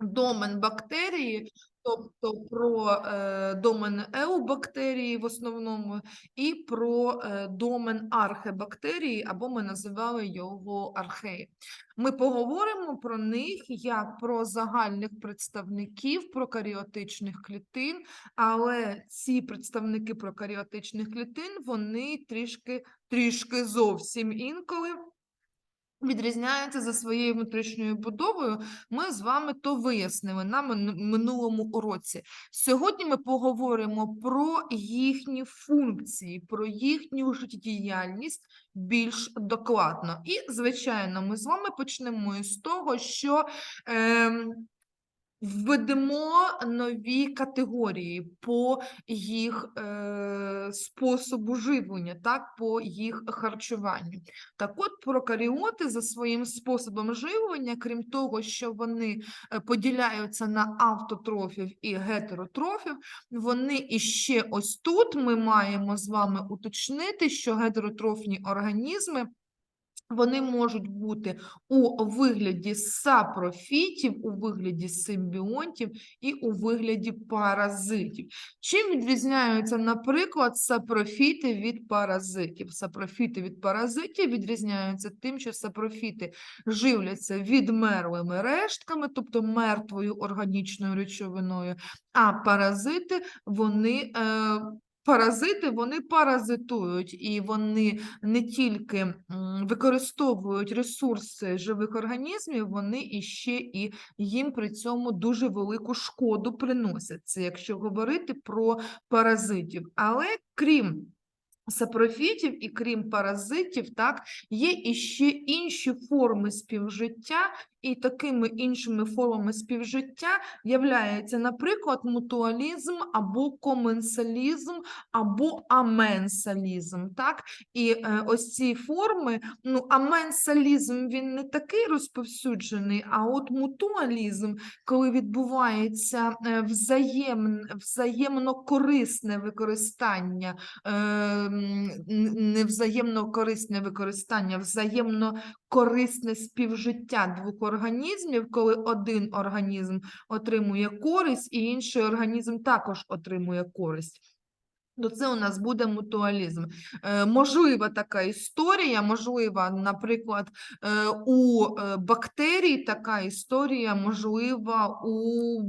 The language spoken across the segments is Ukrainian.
домен бактерії, тобто про е, домен еубактерії в основному, і про е, домен архебактерії, або ми називали його археї. Ми поговоримо про них як про загальних представників прокаріотичних клітин, але ці представники прокаріотичних клітин вони трішки, трішки зовсім інколи відрізняються за своєю внутрішньою будовою. Ми з вами то вияснили на минулому уроці. Сьогодні ми поговоримо про їхні функції, про їхню життєдіяльність більш докладно. І, звичайно, ми з вами почнемо із того, що ем, введемо нові категорії по їх е, способу живлення, так, по їх харчуванню. Так от прокаріоти за своїм способом живлення, крім того, що вони е, поділяються на автотрофів і гетеротрофів, вони іще ось тут ми маємо з вами уточнити, що гетеротрофні організми. Вони можуть бути у вигляді сапрофітів, у вигляді симбіонтів і у вигляді паразитів. Чим відрізняються, наприклад, сапрофіти від паразитів? Сапрофіти від паразитів відрізняються тим, що сапрофіти живляться відмерлими рештками, тобто мертвою органічною речовиною, а паразити вони. Е, Паразити вони паразитують і вони не тільки використовують ресурси живих організмів, вони іще і їм при цьому дуже велику шкоду приносять. Це якщо говорити про паразитів. Але крім сапрофітів і крім паразитів, так, є іще інші форми співжиття, і такими іншими формами співжиття являється, наприклад, мутуалізм або коменсалізм, або аменсалізм. Так? І е, ось ці форми, ну, аменсалізм він не такий розповсюджений, а от мутуалізм, коли відбувається е, взаєм, взаємно корисне використання, е, не взаємно корисне використання, взаємно корисне співжиття двох організмів, коли один організм отримує користь, і інший організм також отримує користь. То це у нас буде мутуалізм. Е, можлива така історія, можлива, наприклад, е, у е, бактерій така історія можлива у,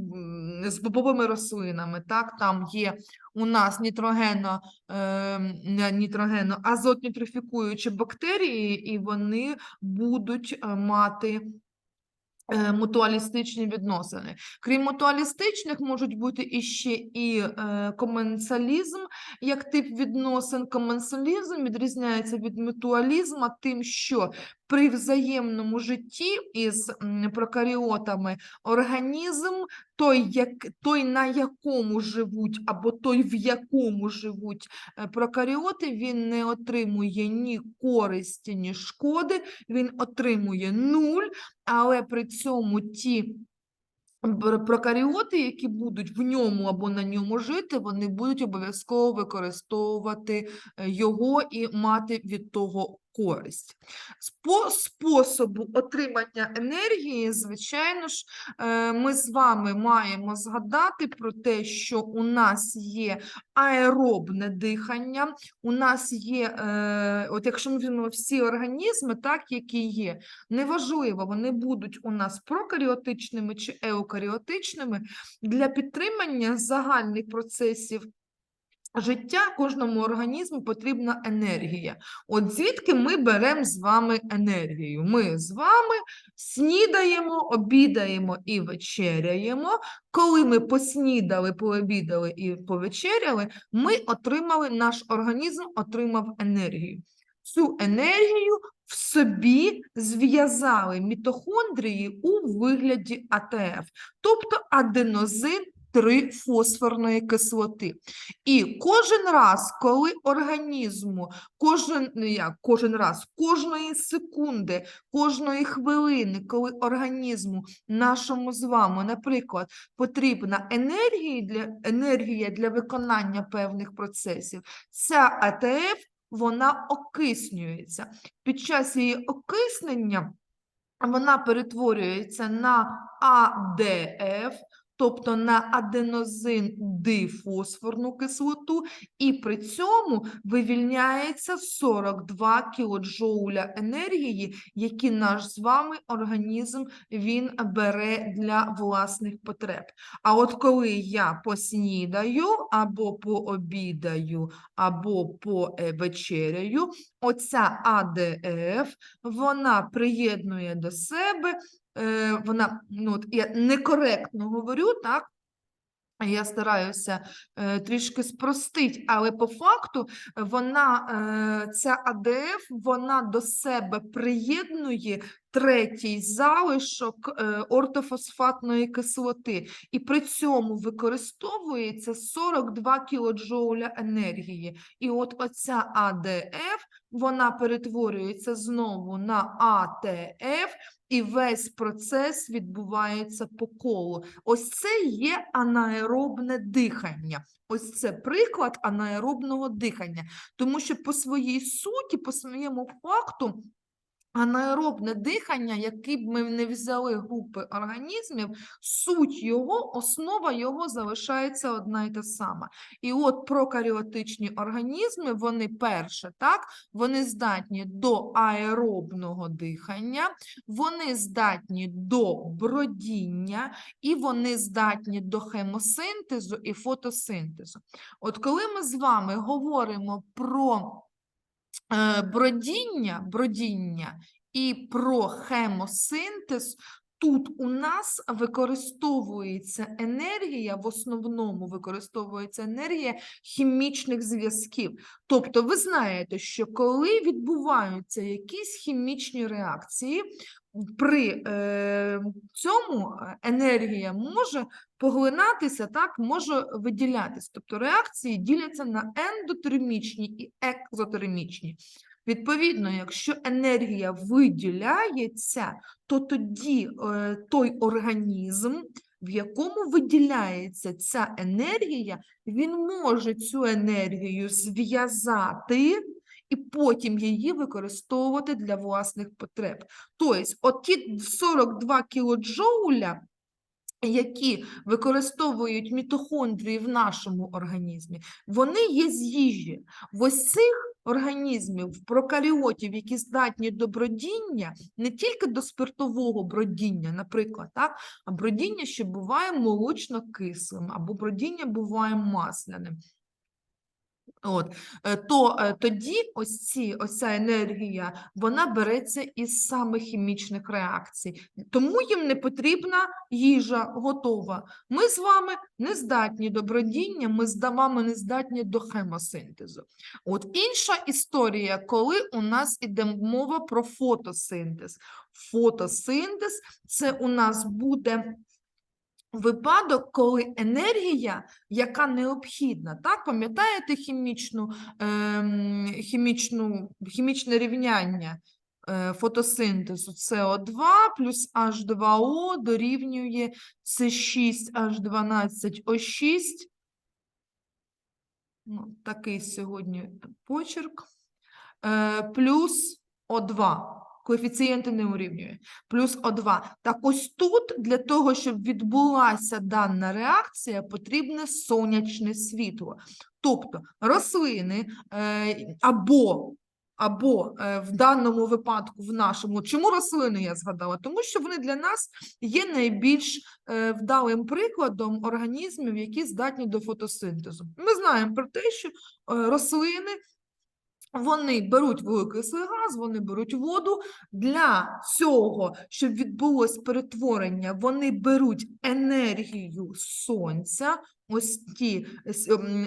з бобовими рослинами. Так? Там є у нас нітрогенно, не нітрогенно азотнітрифікуючі бактерії, і вони будуть мати мутуалістичні відносини. Крім мутуалістичних, можуть бути іще і е, коменсалізм як тип відносин. Коменсалізм відрізняється від мутуалізму тим, що при взаємному житті із прокаріотами організм, той, як, той, на якому живуть, або той, в якому живуть е, прокаріоти, він не отримує ні користі, ні шкоди, він отримує нуль, але при цьому ті прокаріоти, які будуть в ньому або на ньому жити, вони будуть обов'язково використовувати е, його і мати від того користь. По способу отримання енергії, звичайно ж, е, ми з вами маємо згадати про те, що у нас є аеробне дихання, у нас є, е, от якщо ми візьмемо всі організми, так, які є, неважливо, вони будуть у нас прокаріотичними чи еукаріотичними, для підтримання загальних процесів життя кожному організму потрібна енергія. От звідки ми беремо з вами енергію? Ми з вами снідаємо, обідаємо і вечеряємо. Коли ми поснідали, пообідали і повечеряли, ми отримали, наш організм отримав енергію. Цю енергію в собі зв'язали мітохондрії у вигляді АТФ, тобто аденозин трифосфорної кислоти. І кожен раз, коли організму, кожен, ну, як, кожен раз, кожної секунди, кожної хвилини, коли організму нашому з вами, наприклад, потрібна енергія для, енергія для виконання певних процесів, ця АТФ вона окиснюється. Під час її окиснення вона перетворюється на АДФ, тобто на аденозин дифосфорну кислоту, і при цьому вивільняється 42 кілоджоуля енергії, які наш з вами організм він бере для власних потреб. А от коли я поснідаю або пообідаю, або повечеряю, оця АДФ вона приєднує до себе, вона, ну, от я некоректно говорю, так? Я стараюся е, трішки спростити, але по факту вона, е, ця АДФ, вона до себе приєднує третій залишок е, ортофосфатної кислоти, і при цьому використовується 42 кілоджоуля енергії. І от оця АДФ, вона перетворюється знову на АТФ, і весь процес відбувається по колу. Ось це є анаеробне дихання. Ось це приклад анаеробного дихання, тому що по своїй суті, по своєму факту, анаеробне дихання, які б ми не взяли групи організмів, суть його, основа його залишається одна і та сама. І от прокаріотичні організми, вони перше, так, вони здатні до аеробного дихання, вони здатні до бродіння, і вони здатні до хемосинтезу і фотосинтезу. От коли ми з вами говоримо про бродіння, бродіння і про хемосинтез, тут у нас використовується енергія, в основному використовується енергія хімічних зв'язків. Тобто, ви знаєте, що коли відбуваються якісь хімічні реакції, при е, цьому енергія може поглинатися, так, може виділятися. Тобто реакції діляться на ендотермічні і екзотермічні. Відповідно, якщо енергія виділяється, то тоді е, той організм, в якому виділяється ця енергія, він може цю енергію зв'язати і потім її використовувати для власних потреб. Тобто, от ті 42 кілоджоуля, які використовують мітохондрії в нашому організмі, вони є з їжі. В ось організмів, прокаріотів, які здатні до бродіння, не тільки до спиртового бродіння, наприклад, так, а бродіння ще буває молочно-кислим, або бродіння буває масляним. От, е, то е, тоді ось ці, ось ця енергія, вона береться із саме хімічних реакцій. Тому їм не потрібна їжа готова. Ми з вами не здатні до бродіння, ми з вами не здатні до хемосинтезу. От інша історія, коли у нас іде мова про фотосинтез. Фотосинтез це у нас буде випадок, коли енергія, яка необхідна, так, пам'ятаєте хімічну, ем, хімічну, хімічне рівняння е, фотосинтезу СО2 плюс H2O дорівнює С6H12O6. Ну, такий сьогодні почерк. Е, плюс О2 коефіцієнти не урівнює, плюс О2. Так ось тут для того, щоб відбулася дана реакція, потрібне сонячне світло. Тобто рослини е, або або е, в даному випадку, в нашому, чому рослини я згадала? Тому що вони для нас є найбільш е, вдалим прикладом організмів, які здатні до фотосинтезу. Ми знаємо про те, що рослини вони беруть вуглекислий газ, вони беруть воду. Для цього, щоб відбулось перетворення, вони беруть енергію сонця, ось ті,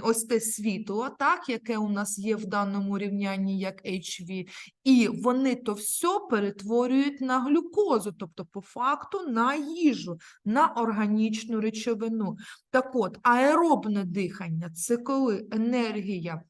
ось те світло, так, яке у нас є в даному рівнянні як HV, і вони то все перетворюють на глюкозу, тобто по факту на їжу, на органічну речовину. Так от, аеробне дихання це коли енергія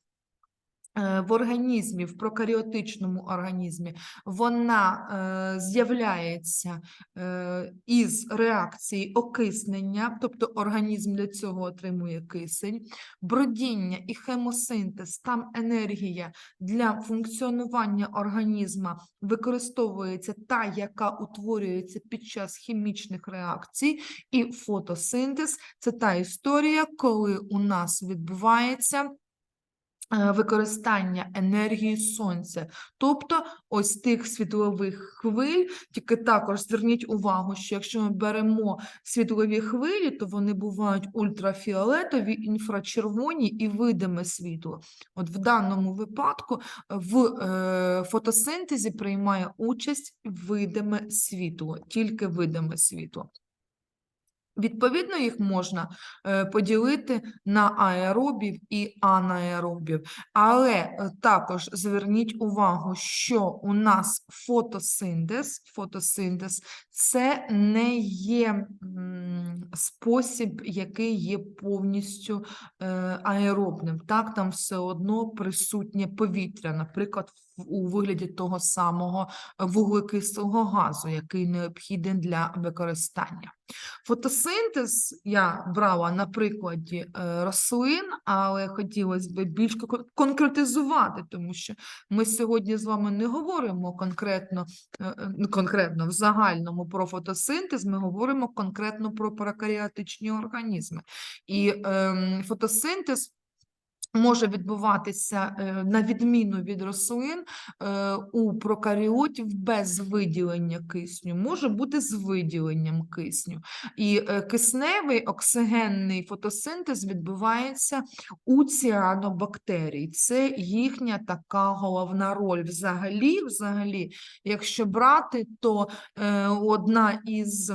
в організмі, в прокаріотичному організмі, вона е, з'являється е, із реакції окиснення, тобто організм для цього отримує кисень, бродіння і хемосинтез, там енергія для функціонування організму використовується та, яка утворюється під час хімічних реакцій, і фотосинтез це та історія, коли у нас відбувається е, використання енергії сонця, тобто ось тих світлових хвиль, тільки також зверніть увагу, що якщо ми беремо світлові хвилі, то вони бувають ультрафіолетові, інфрачервоні і видиме світло. От в даному випадку в е, фотосинтезі приймає участь видиме світло, тільки видиме світло. Відповідно, їх можна е, поділити на аеробів і анаеробів. Але е, також зверніть увагу, що у нас фотосинтез, фотосинтез це не є спосіб, який є повністю е, аеробним. Так, там все одно присутнє повітря, наприклад, у вигляді того самого вуглекислого газу, який необхідний для використання. Фотосинтез я брала на прикладі е, рослин, але хотілося б більш конкретизувати, тому що ми сьогодні з вами не говоримо конкретно, е, е, ну, конкретно в загальному про фотосинтез, ми говоримо конкретно про прокаріотичні організми. І ем, фотосинтез. Може відбуватися е, на відміну від рослин е, у прокаріотів без виділення кисню, може бути з виділенням кисню. І е, кисневий оксигенний фотосинтез відбувається у ціанобактерій. Це їхня така головна роль. Взагалі, взагалі, якщо брати, то одна із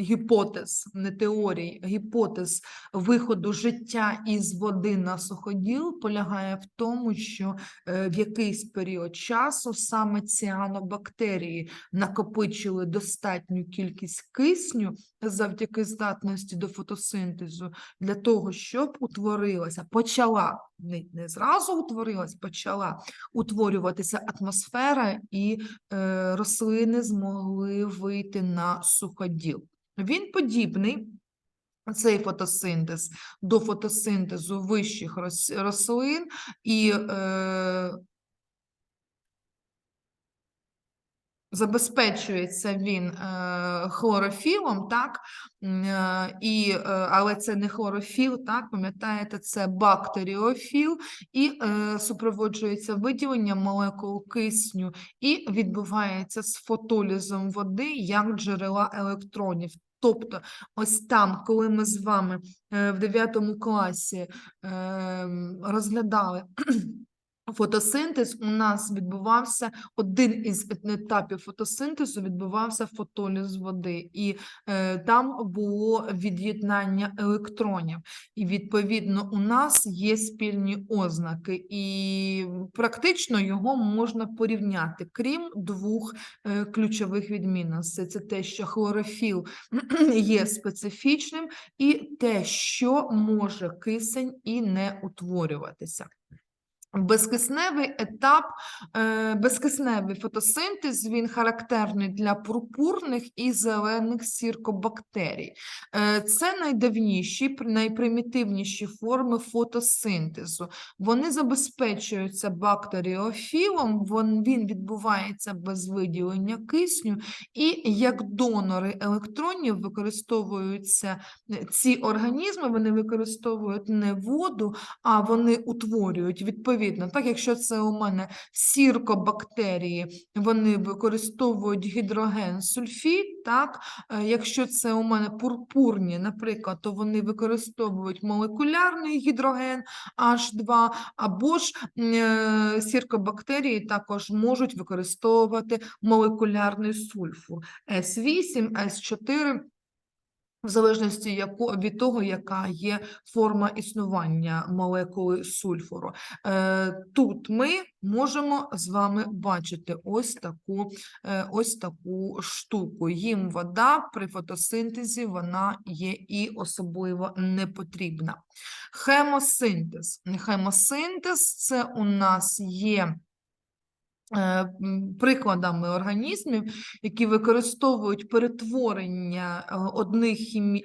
гіпотез, не теорій, гіпотез виходу життя із води на суходіл полягає в тому, що е, в якийсь період часу саме ціанобактерії накопичили достатню кількість кисню завдяки здатності до фотосинтезу для того, щоб утворилася, почала не, не зразу утворилась, почала утворюватися атмосфера, і е, рослини змогли вийти на суходіл. Він подібний, цей фотосинтез, до фотосинтезу вищих рослин, і е, забезпечується він е, хлорофілом, так, е, і, е, але це не хлорофіл, так, пам'ятаєте, це бактеріофіл, і супроводжується виділенням молекул кисню, і відбувається з фотолізом води як джерела електронів. Тобто, ось там, коли ми з вами в 9 класі е, розглядали фотосинтез, у нас відбувався один із етапів фотосинтезу відбувався фотоліз води, і е, там було від'єднання електронів. І відповідно у нас є спільні ознаки, і практично його можна порівняти, крім двох е, ключових відмінностей. Це те, що хлорофіл є специфічним, і те, що може кисень і не утворюватися. Безкисневий етап, е, безкисневий фотосинтез, він характерний для пурпурних і зелених сіркобактерій. Е, Це найдавніші, найпримітивніші форми фотосинтезу. Вони забезпечуються бактеріофілом, він відбувається без виділення кисню, і як донори електронів використовуються е, ці організми, вони використовують не воду, а вони утворюють відповідно. Так, якщо це у мене сіркобактерії, вони використовують гідроген сульфід, так, е, якщо це у мене пурпурні, наприклад, то вони використовують молекулярний гідроген H2, або ж е, сіркобактерії також можуть використовувати молекулярний сульфур S8, S4 в залежності яку, від того, яка є форма існування молекули сульфуру. Е, тут ми можемо з вами бачити ось таку, е, ось таку штуку. Їм вода при фотосинтезі вона є і особливо не потрібна. Хемосинтез. Хемосинтез це у нас є. Е, Прикладами організмів, які використовують перетворення е, одних хімі...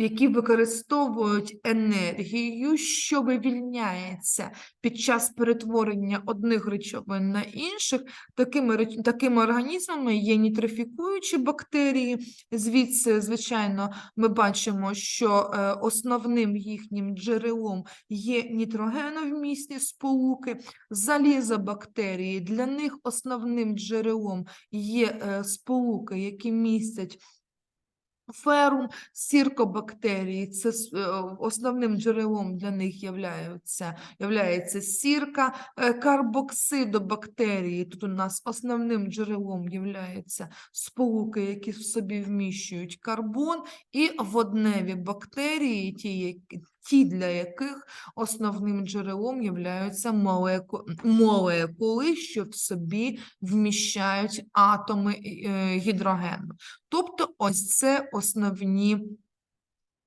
які використовують енергію, що вивільняється під час перетворення одних речовин на інших, такими, такими організмами є нітрифікуючі бактерії. Звідси, звичайно, ми бачимо, що е, основним їхнім джерелом є нітрогеновмісні сполуки, залізобактерії. Для них основним джерелом є е, сполуки, які містять Ферум, сіркобактерії, це е, основним джерелом для них являються, являється сірка, е, карбоксидобактерії. Тут у нас основним джерелом являються сполуки, які в собі вміщують карбон, і водневі бактерії, ті, які, ті для яких основним джерелом являються молекули, що в собі вміщають атоми е, гідрогену. Тобто, ось це основні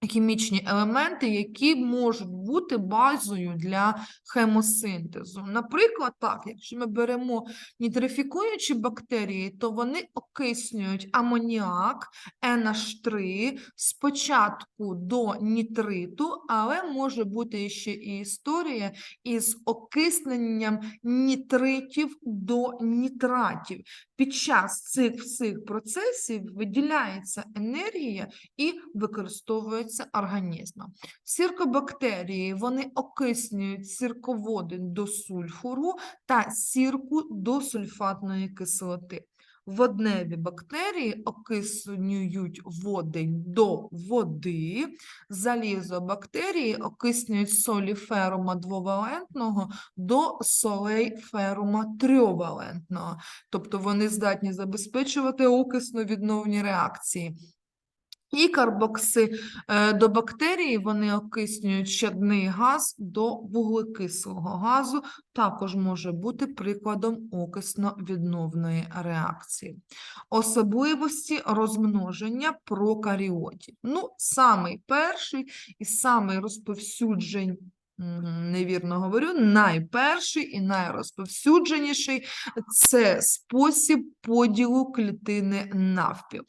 хімічні елементи, які можуть бути базою для хемосинтезу. Наприклад, так, якщо ми беремо нітрифікуючі бактерії, то вони окиснюють амоніак NH3 спочатку до нітриту, але може бути ще і історія із окисненням нітритів до нітратів. Під час цих всіх процесів виділяється енергія і використовується організмом. Сіркобактерії вони окиснюють сірководи до сульфуру та сірку до сульфатної кислоти. Водневі бактерії окиснюють води до води, залізобактерії окиснюють солі ферума двовалентного до солей ферума трьовалентного. Тобто вони здатні забезпечувати окисно-відновні реакції. І карбокси е, до бактерії вони окиснюють щадний газ до вуглекислого газу, також може бути прикладом окисно-відновної реакції. Особливості розмноження прокаріотів. Ну, самий перший і самий розповсюджень, м, невірно говорю, найперший і найрозповсюдженіший це спосіб поділу клітини навпіл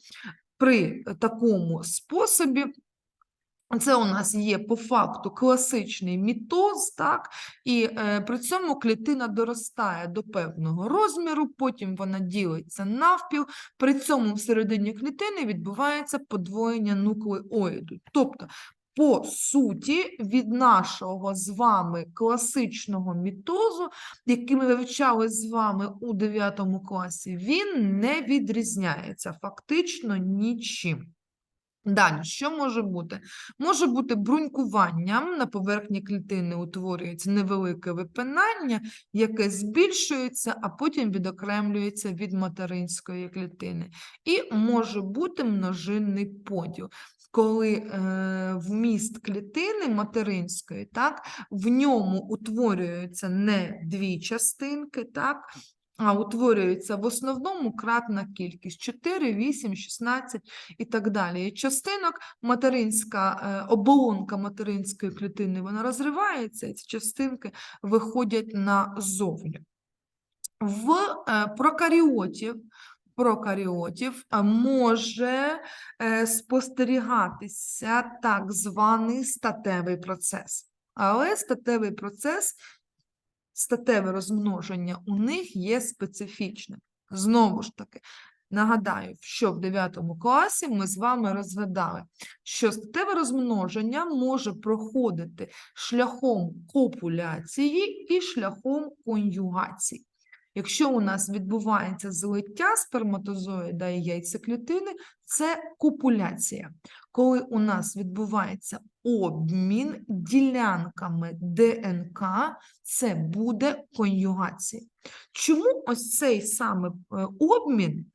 при такому способі. Це у нас є по факту класичний мітоз, так, і е, при цьому клітина доростає до певного розміру, потім вона ділиться навпіл, при цьому всередині клітини відбувається подвоєння нуклеоїду. Тобто, по суті, від нашого з вами класичного мітозу, який ми вивчали з вами у 9 класі, він не відрізняється фактично нічим. Далі, що може бути? Може бути брунькуванням, на поверхні клітини утворюється невелике випинання, яке збільшується, а потім відокремлюється від материнської клітини. І може бути множинний поділ, коли е, вміст клітини материнської, так, в ньому утворюються не дві частинки, так, а утворюється в основному кратна кількість 4, 8, 16 і так далі. І частинок материнська е, оболонка материнської клітини вона розривається, і ці частинки виходять назовні. В е, прокаріотів, прокаріотів може е, спостерігатися так званий статевий процес. Але статевий процес статеве розмноження у них є специфічним. Знову ж таки, нагадаю, що в 9 класі ми з вами розглядали, що статеве розмноження може проходити шляхом копуляції і шляхом конюгації. Якщо у нас відбувається злиття сперматозоїда і яйцеклітини, це копуляція. Коли у нас відбувається обмін ділянками ДНК, це буде конюгація. Чому ось цей саме е, обмін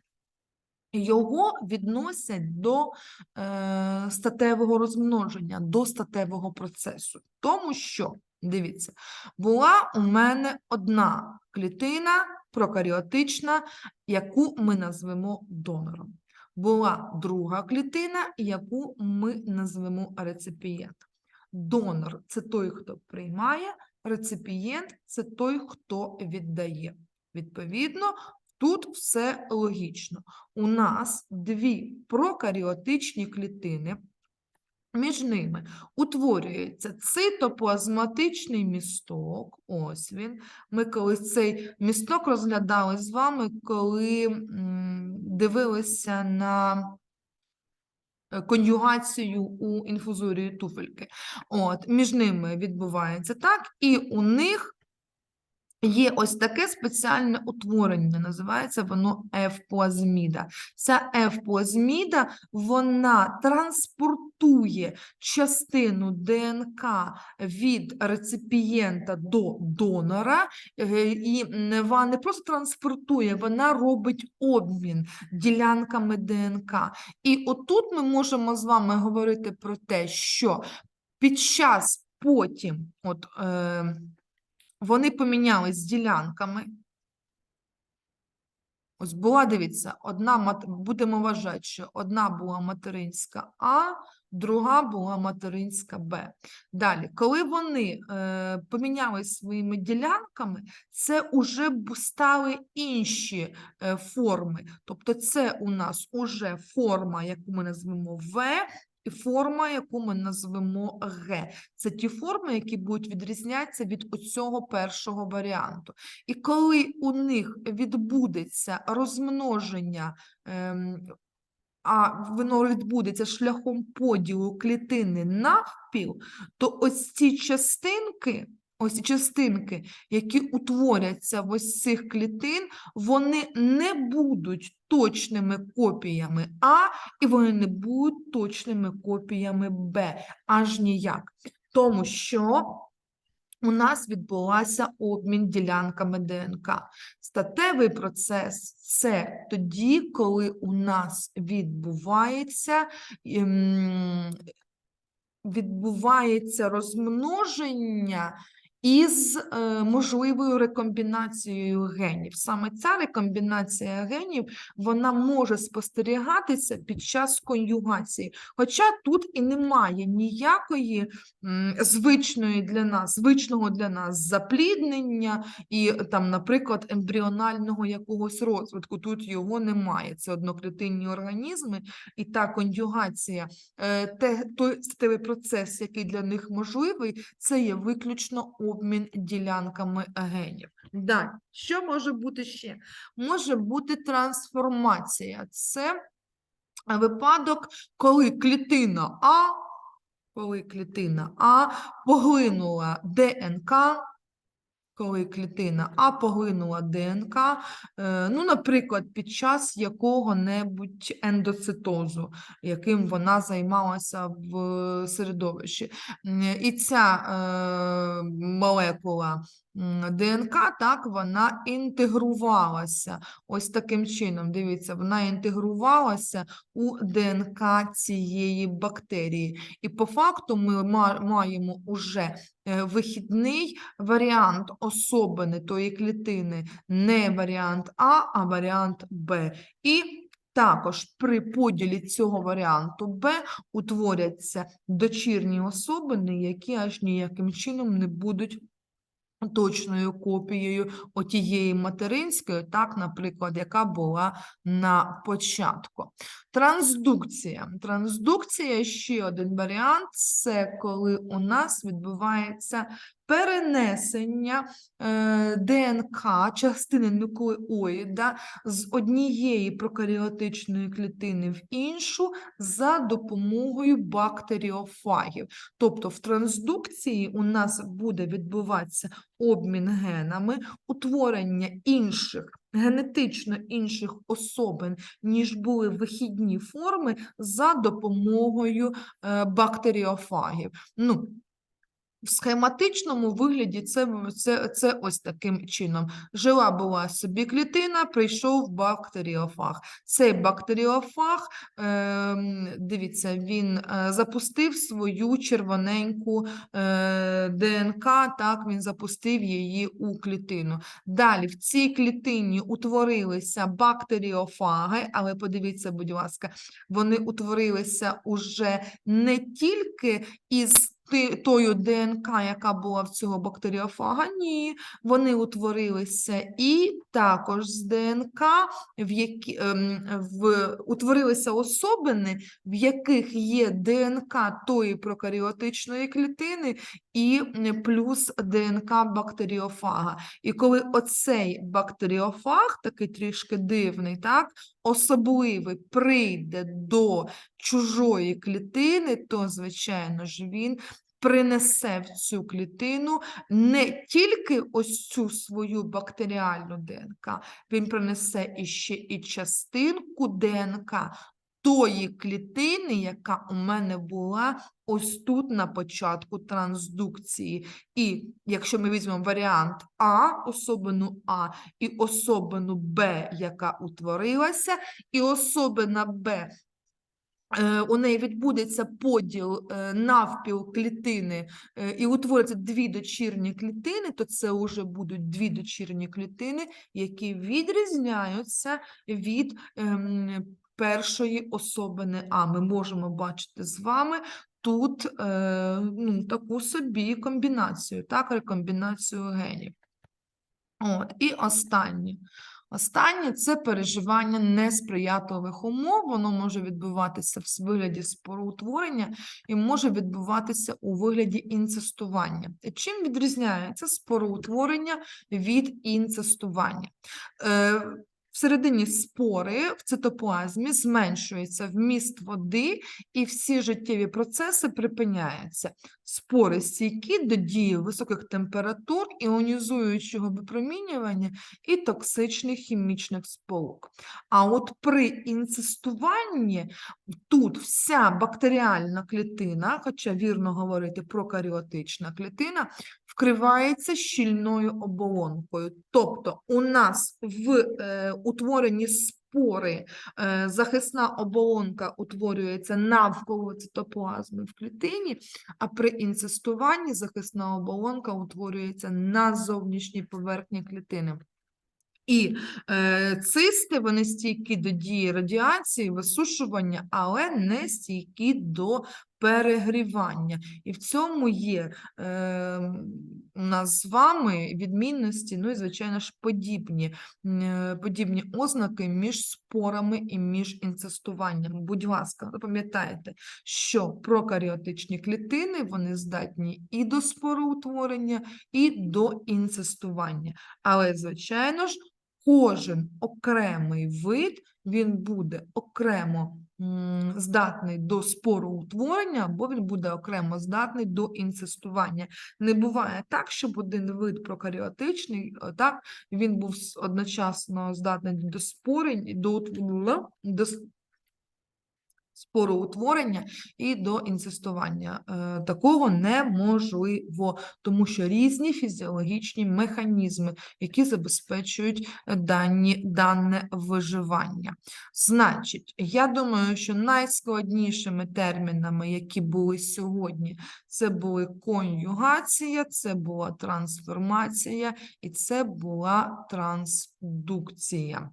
його відносять до е, статевого розмноження, до статевого процесу. Тому що, дивіться, була у мене одна клітина прокаріотична, яку ми назвемо донором. Була друга клітина, яку ми назвемо реципієнтом. Донор це той, хто приймає, реципієнт це той, хто віддає. Відповідно, тут все логічно. У нас дві прокаріотичні клітини. Між ними утворюється цитоплазматичний місток. Ось він. Ми колись цей місток розглядали з вами, коли дивилися на е, конюгацію у інфузорії туфельки. От, між ними відбувається так, і у них є ось таке спеціальне утворення, називається воно F-плазміда. Ця F-плазміда, вона транспортує частину ДНК від реципієнта до донора, е, і вона не просто транспортує, вона робить обмін ділянками ДНК. І отут ми можемо з вами говорити про те, що під час потім, от, е, вони помінялись ділянками. Ось була, дивіться, одна будемо вважати, що одна була материнська А, друга була материнська Б. Далі, коли вони е, помінялись своїми ділянками, це уже б стали інші е, форми. Тобто це у нас уже форма, яку ми назвемо В, форма, яку ми назвемо Г. Це ті форми, які будуть відрізнятися від оцього першого варіанту. І коли у них відбудеться розмноження, ем, а воно відбудеться шляхом поділу клітини навпіл, то ось ці частинки, ось частинки, які утворяться в ось цих клітин, вони не будуть точними копіями А, і вони не будуть точними копіями Б, аж ніяк. Тому що у нас відбулася обмін ділянками ДНК. Статевий процес це тоді, коли у нас відбувається, ем, відбувається розмноження із е, можливою рекомбінацією генів. Саме ця рекомбінація генів вона може спостерігатися під час конюгації. Хоча тут і немає ніякої звичної для нас, звичного для нас запліднення і там, наприклад, ембріонального якогось розвитку. Тут його немає. Це одноклітинні організми, і та конюгація, е, те, той процес, який для них можливий, це є виключно обмін ділянками генів. Далі, що може бути ще? Може бути трансформація. Це випадок, коли клітина А, коли клітина А поглинула ДНК, коли клітина А поглинула ДНК, е, ну, наприклад, під час якого-небудь ендоцитозу, яким вона займалася в середовищі. І ця е, молекула ДНК, так, вона інтегрувалася ось таким чином. Дивіться, вона інтегрувалася у ДНК цієї бактерії. І по факту ми маємо уже е, вихідний варіант особини тої клітини, не варіант А, а варіант Б. І також при поділі цього варіанту Б утворяться дочірні особини, які аж ніяким чином не будуть точною копією отієї материнської, так, наприклад, яка була на початку. Трансдукція. Трансдукція ще один варіант це коли у нас відбувається перенесення е, ДНК, частини нуклеоїда з однієї прокаріотичної клітини в іншу за допомогою бактеріофагів. Тобто в трансдукції у нас буде відбуватися обмін генами, утворення інших генетично інших особин, ніж були вихідні форми за допомогою е, бактеріофагів. Ну, В схематичному вигляді це, це, це ось таким чином. Жила була собі клітина, прийшов бактеріофаг. Цей бактеріофаг, ем, дивіться, він е, запустив свою червоненьку е, ДНК, так, він запустив її у клітину. Далі в цій клітині утворилися бактеріофаги, але подивіться, будь ласка, вони утворилися уже не тільки із тою ДНК, яка була в цього бактеріофага, ні, вони утворилися і також з ДНК, в які ем, в утворилися особини, в яких є ДНК тої прокаріотичної клітини і плюс ДНК бактеріофага. І коли оцей бактеріофаг, такий трішки дивний, так, особливий, прийде до чужої клітини, то, звичайно ж, він принесе в цю клітину не тільки ось цю свою бактеріальну ДНК, він принесе іще і частинку ДНК тої клітини, яка у мене була ось тут на початку трансдукції. І якщо ми візьмемо варіант А, особину А, і особину Б, яка утворилася, і особина Б е, у неї відбудеться поділ е, навпіл клітини е, і утворяться дві дочірні клітини, то це вже будуть дві дочірні клітини, які відрізняються від ем, першої особини А. Ми можемо бачити з вами тут е, ну, таку собі комбінацію, так, рекомбінацію генів. От, і останнє. Останнє це переживання несприятливих умов. Воно може відбуватися в вигляді спороутворення і може відбуватися у вигляді інцестування. Чим відрізняється спороутворення від інцестування? Всередині спори в цитоплазмі зменшується вміст води, і всі життєві процеси припиняються. Спори стійкі до дії високих температур, іонізуючого випромінювання і токсичних хімічних сполук. А от при інцестуванні тут вся бактеріальна клітина, хоча вірно говорити прокаріотична клітина, вкривається щільною оболонкою. Тобто у нас в е, утворенні спори е, захисна оболонка утворюється навколо цитоплазми в клітині, а при інцестуванні захисна оболонка утворюється на зовнішній поверхні клітини. І е, цисти вони стійкі до дії радіації, висушування, але не стійкі до перегрівання. І в цьому є е, у нас з вами відмінності, ну і, звичайно ж, подібні, е, подібні ознаки між спорами і між інцестуванням. Будь ласка, запам'ятайте, що прокаріотичні клітини вони здатні і до спороутворення, і до інцестування. Але, звичайно ж, кожен окремий вид він буде окремо здатний до спороутворення, або він буде окремо здатний до інцестування. Не буває так, щоб один вид прокаріотичний, е, так, він був одночасно здатний до спорень, до, до спороутворення і до інцестування. Е, Такого неможливо, тому що різні фізіологічні механізми, які забезпечують е, дані, дане виживання. Значить, я думаю, що найскладнішими термінами, які були сьогодні, це були конюгація, це була трансформація і це була трансдукція.